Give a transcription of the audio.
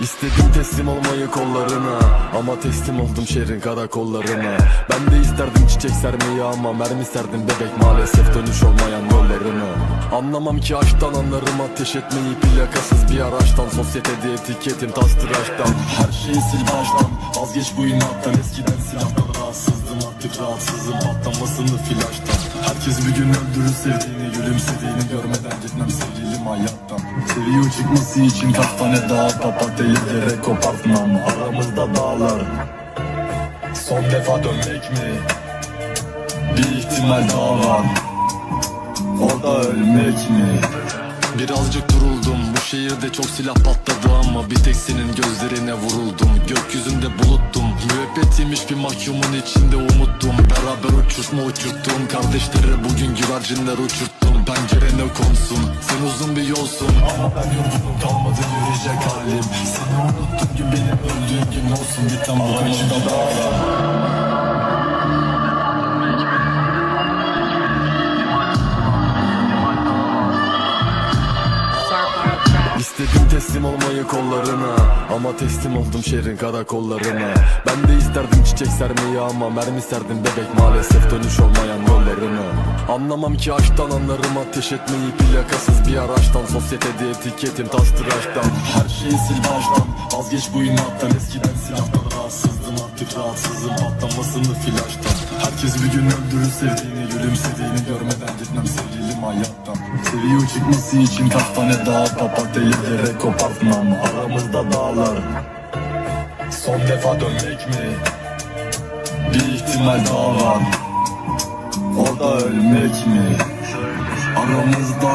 İstedim teslim olmayı kollarına Ama teslim oldum şehrin karakollarına. Ben de isterdim çiçek sermeyi ama Mermi serdim bebek maalesef dönüş olmayan yollarına. Anlamam ki aşktan anlarım ateş etmeyi Plakasız bir araçtan Sosyetede etiketim tas tıraştan. Her şeyi sil baştan Vazgeç bu inattan. Eskiden silahtan rahatsızdım artık rahatsızım. Patlamasını flaştan Herkes bir gün öldürür sevdiğini Gülümsediğini görmeden gitmem sevgilim hayattan Seviyor çıkması için kaç tane daha Papatyayı gerek kopartmam Aramızda dağlar Son defa dönmek mi? Bir ihtimal daha var Orada ölmek mi? Birazcık duruldum Bu şehirde çok silah patladı ama Bir tek senin gözlerine vuruldum. Gökyüzünde buluttum Müebbetiymiş bir mahkumun içinde umuttum. Beraber uçurtma uçurttum Kardeşleri bugün güvercinler uçurttum. Pencerene konsun Sen uzun bir yolsun. Ama ben yorgunum kalmadı yürüyecek halim. Seni unuttum gün benim öldüğüm gün olsun. Gitmem bu kaçıda dağlar İstedim teslim olmayı kollarına. Ama teslim oldum şehrin karakollarına Ben de isterdim çiçek sermeyi ama Mermi serdim bebek maalesef dönüş olmayan yollarına. Anlamam ki aşktan anlarım ateş etmeyi. Plakasız bir araçtan Sosyetede etiketim tas tıraştan. Her şeyi sil baştan Vazgeç bu inattan. Eskiden silahtan rahatsızdım artık rahatsızım. Patlamasını flaştan Herkes bir gün öldürür sevdiğini Gülümsediğini görmeden gitmem sevgilim hayattan Seviyor çıkması için kaç tane daha Papatyayı gerek kopartmam Aramızda dağlar Son defa dönmek mi? Bir ihtimal daha var Orada ölmek mi? Aramızda